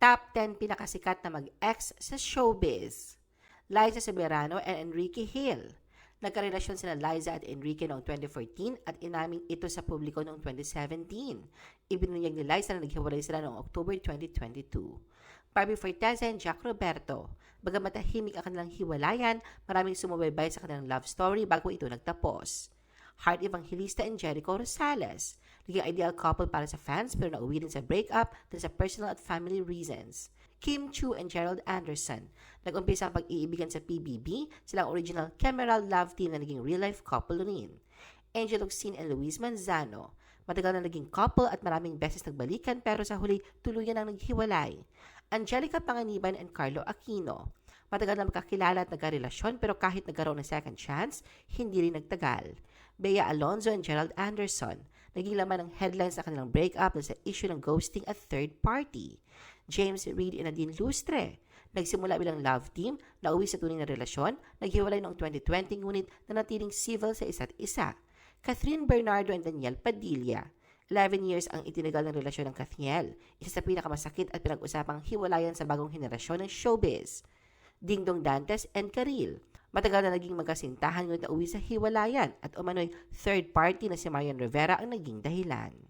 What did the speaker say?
Top 10 pinakasikat na mag-ex sa showbiz. Liza Soberano and Enrique Hill. Nagkarelasyon sila Liza at Enrique noong 2014 at inaming ito sa publiko noong 2017. Ibinunyag ni Liza na naghiwalay sila noong October 2022. Barbie Forteza and Jack Roberto. Bagamat tahimik ang kanilang hiwalayan, maraming sumubaybay sa kanilang love story bago ito nagtapos. Heart Evangelista and Jericho Rosales. Naging ideal couple para sa fans pero nauwi din sa breakup dahil sa personal at family reasons. Kim Chu and Gerald Anderson. Nag-umpisa ang pag-iibigan sa PBB, silang original Cameral love team na naging real-life couple rin. Angel Oxin and Luis Manzano. Matagal na naging couple at maraming beses nagbalikan pero sa huli tuluyan ang naghiwalay. Angelica Panganiban and Carlo Aquino. Matagal na magkakilala at nagkarelasyon pero kahit nagkaroon ng second chance, hindi rin nagtagal. Bea Alonzo and Gerald Anderson. Naging laman ng headlines sa kanilang breakup sa issue ng ghosting at third party. James Reid and Nadine Lustre. Nagsimula bilang love team, nauwi sa tunay na relasyon, naghiwalay noong 2020 ngunit nanatiling civil sa isa't isa. Catherine Bernardo and Daniel Padilla. 11 years ang itinagal ng relasyon ng Kathniel, isa sa pinakamasakit at pinag-usapang hiwalayan sa bagong henerasyon ng showbiz. Dingdong Dantes and Karil. Matagal na naging magkasintahan ngunit nauwi sa hiwalayan at umano'y third party na si Marian Rivera ang naging dahilan.